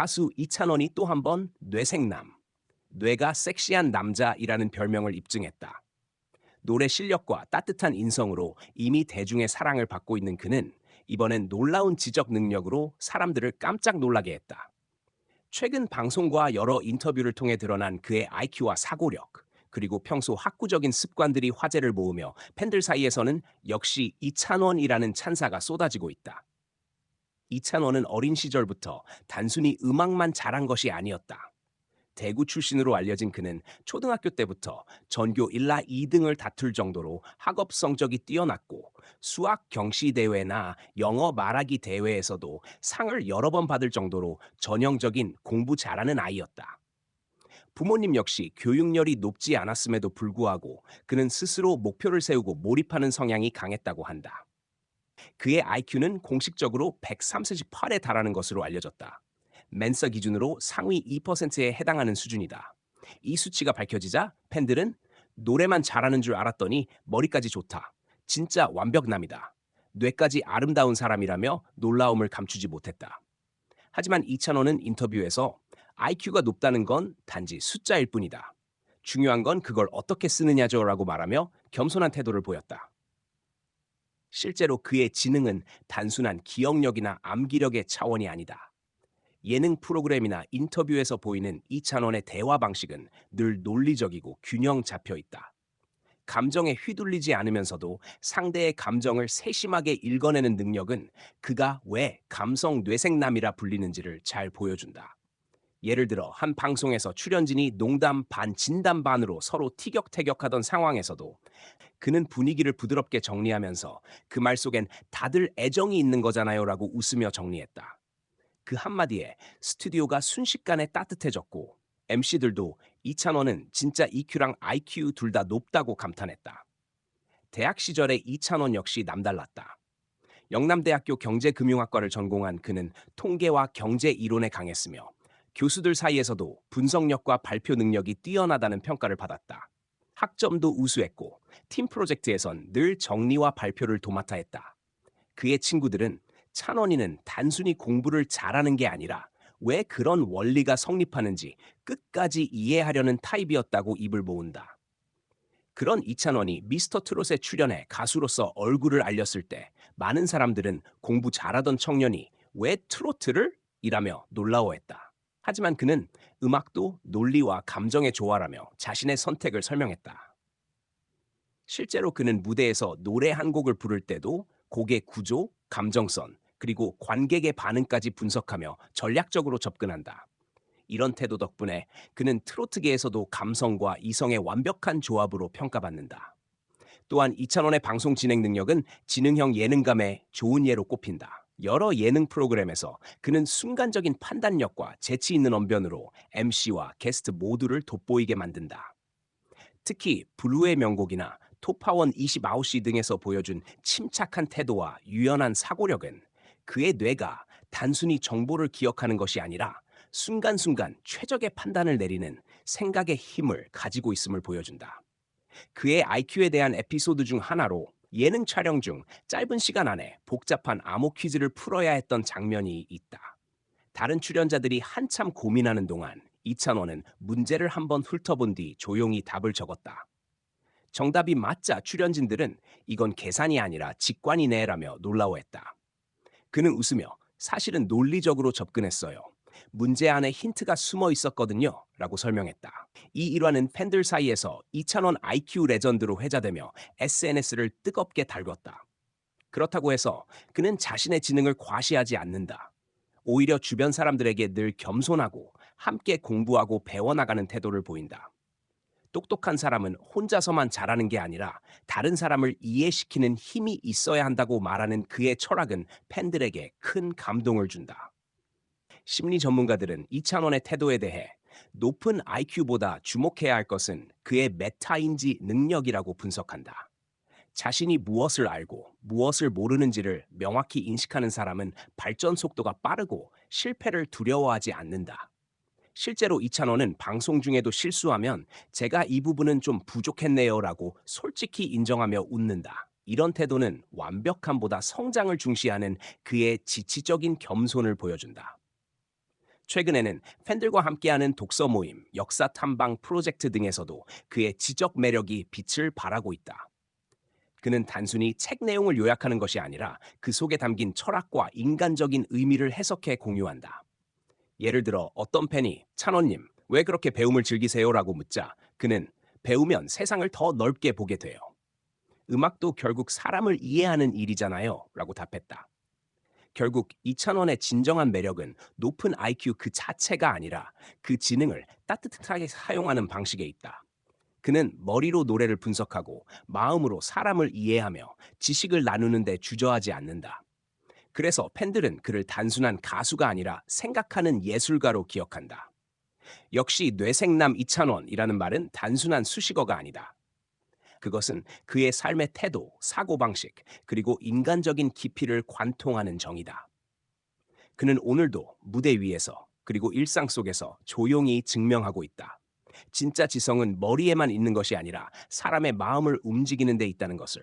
가수 이찬원이 또 한 번 뇌생남, 뇌가 섹시한 남자이라는 별명을 입증했다. 노래 실력과 따뜻한 인성으로 이미 대중의 사랑을 받고 있는 그는 이번엔 놀라운 지적 능력으로 사람들을 깜짝 놀라게 했다. 최근 방송과 여러 인터뷰를 통해 드러난 그의 IQ와 사고력, 그리고 평소 학구적인 습관들이 화제를 모으며 팬들 사이에서는 역시 이찬원이라는 찬사가 쏟아지고 있다. 이찬원은 어린 시절부터 단순히 음악만 잘한 것이 아니었다. 대구 출신으로 알려진 그는 초등학교 때부터 전교 1라 2등을 다툴 정도로 학업 성적이 뛰어났고 수학 경시 대회나 영어 말하기 대회에서도 상을 여러 번 받을 정도로 전형적인 공부 잘하는 아이였다. 부모님 역시 교육열이 높지 않았음에도 불구하고 그는 스스로 목표를 세우고 몰입하는 성향이 강했다고 한다. 그의 IQ는 공식적으로 138에 달하는 것으로 알려졌다. 맨서 기준으로 상위 2%에 해당하는 수준이다. 이 수치가 밝혀지자 팬들은 노래만 잘하는 줄 알았더니 머리까지 좋다. 진짜 완벽남이다. 뇌까지 아름다운 사람이라며 놀라움을 감추지 못했다. 하지만 이찬원은 인터뷰에서 IQ가 높다는 건 단지 숫자일 뿐이다. 중요한 건 그걸 어떻게 쓰느냐죠 라고 말하며 겸손한 태도를 보였다. 실제로 그의 지능은 단순한 기억력이나 암기력의 차원이 아니다. 예능 프로그램이나 인터뷰에서 보이는 이찬원의 대화 방식은 늘 논리적이고 균형 잡혀 있다. 감정에 휘둘리지 않으면서도 상대의 감정을 세심하게 읽어내는 능력은 그가 왜 감성 뇌생남이라 불리는지를 잘 보여준다. 예를 들어 한 방송에서 출연진이 농담 반 진담 반으로 서로 티격태격하던 상황에서도 그는 분위기를 부드럽게 정리하면서 그 말 속엔 다들 애정이 있는 거잖아요라고 웃으며 정리했다. 그 한마디에 스튜디오가 순식간에 따뜻해졌고 MC들도 이찬원은 진짜 EQ랑 IQ 둘 다 높다고 감탄했다. 대학 시절에 이찬원 역시 남달랐다. 영남대학교 경제금융학과를 전공한 그는 통계와 경제 이론에 강했으며 교수들 사이에서도 분석력과 발표 능력이 뛰어나다는 평가를 받았다. 학점도 우수했고 팀 프로젝트에선 늘 정리와 발표를 도맡아 했다. 그의 친구들은 찬원이는 단순히 공부를 잘하는 게 아니라 왜 그런 원리가 성립하는지 끝까지 이해하려는 타입이었다고 입을 모은다. 그런 이찬원이 미스터 트롯에 출연해 가수로서 얼굴을 알렸을 때 많은 사람들은 공부 잘하던 청년이 왜 트로트를? 이라며 놀라워했다. 하지만 그는 음악도 논리와 감정의 조화라며 자신의 선택을 설명했다. 실제로 그는 무대에서 노래 한 곡을 부를 때도 곡의 구조, 감정선, 그리고 관객의 반응까지 분석하며 전략적으로 접근한다. 이런 태도 덕분에 그는 트로트계에서도 감성과 이성의 완벽한 조합으로 평가받는다. 또한 이찬원의 방송 진행 능력은 지능형 예능감의 좋은 예로 꼽힌다. 여러 예능 프로그램에서 그는 순간적인 판단력과 재치 있는 언변으로 MC와 게스트 모두를 돋보이게 만든다. 특히 블루의 명곡이나 토파원 29시 등에서 보여준 침착한 태도와 유연한 사고력은 그의 뇌가 단순히 정보를 기억하는 것이 아니라 순간순간 최적의 판단을 내리는 생각의 힘을 가지고 있음을 보여준다. 그의 IQ에 대한 에피소드 중 하나로 예능 촬영 중 짧은 시간 안에 복잡한 암호 퀴즈를 풀어야 했던 장면이 있다. 다른 출연자들이 한참 고민하는 동안 이찬원은 문제를 한번 훑어본 뒤 조용히 답을 적었다. 정답이 맞자 출연진들은 이건 계산이 아니라 직관이네라며 놀라워했다. 그는 웃으며 사실은 논리적으로 접근했어요. 문제 안에 힌트가 숨어 있었거든요. 라고 설명했다. 이 일화는 팬들 사이에서 이찬원 IQ 레전드로 회자되며 SNS를 뜨겁게 달궜다. 그렇다고 해서 그는 자신의 지능을 과시하지 않는다. 오히려 주변 사람들에게 늘 겸손하고 함께 공부하고 배워나가는 태도를 보인다. 똑똑한 사람은 혼자서만 잘하는 게 아니라 다른 사람을 이해시키는 힘이 있어야 한다고 말하는 그의 철학은 팬들에게 큰 감동을 준다. 심리 전문가들은 이찬원의 태도에 대해 높은 IQ보다 주목해야 할 것은 그의 메타인지 능력이라고 분석한다. 자신이 무엇을 알고 무엇을 모르는지를 명확히 인식하는 사람은 발전 속도가 빠르고 실패를 두려워하지 않는다. 실제로 이찬원은 방송 중에도 실수하면 제가 이 부분은 좀 부족했네요라고 솔직히 인정하며 웃는다. 이런 태도는 완벽함보다 성장을 중시하는 그의 지치적인 겸손을 보여준다. 최근에는 팬들과 함께하는 독서 모임, 역사 탐방 프로젝트 등에서도 그의 지적 매력이 빛을 발하고 있다. 그는 단순히 책 내용을 요약하는 것이 아니라 그 속에 담긴 철학과 인간적인 의미를 해석해 공유한다. 예를 들어 어떤 팬이 찬원님, 왜 그렇게 배움을 즐기세요? 라고 묻자 그는 배우면 세상을 더 넓게 보게 돼요. 음악도 결국 사람을 이해하는 일이잖아요. 라고 답했다. 결국 이찬원의 진정한 매력은 높은 IQ 그 자체가 아니라 그 지능을 따뜻하게 사용하는 방식에 있다. 그는 머리로 노래를 분석하고 마음으로 사람을 이해하며 지식을 나누는 데 주저하지 않는다. 그래서 팬들은 그를 단순한 가수가 아니라 생각하는 예술가로 기억한다. 역시 뇌생남 이찬원이라는 말은 단순한 수식어가 아니다. 그것은 그의 삶의 태도, 사고방식, 그리고 인간적인 깊이를 관통하는 정이다. 그는 오늘도 무대 위에서 그리고 일상 속에서 조용히 증명하고 있다. 진짜 지성은 머리에만 있는 것이 아니라 사람의 마음을 움직이는 데 있다는 것을.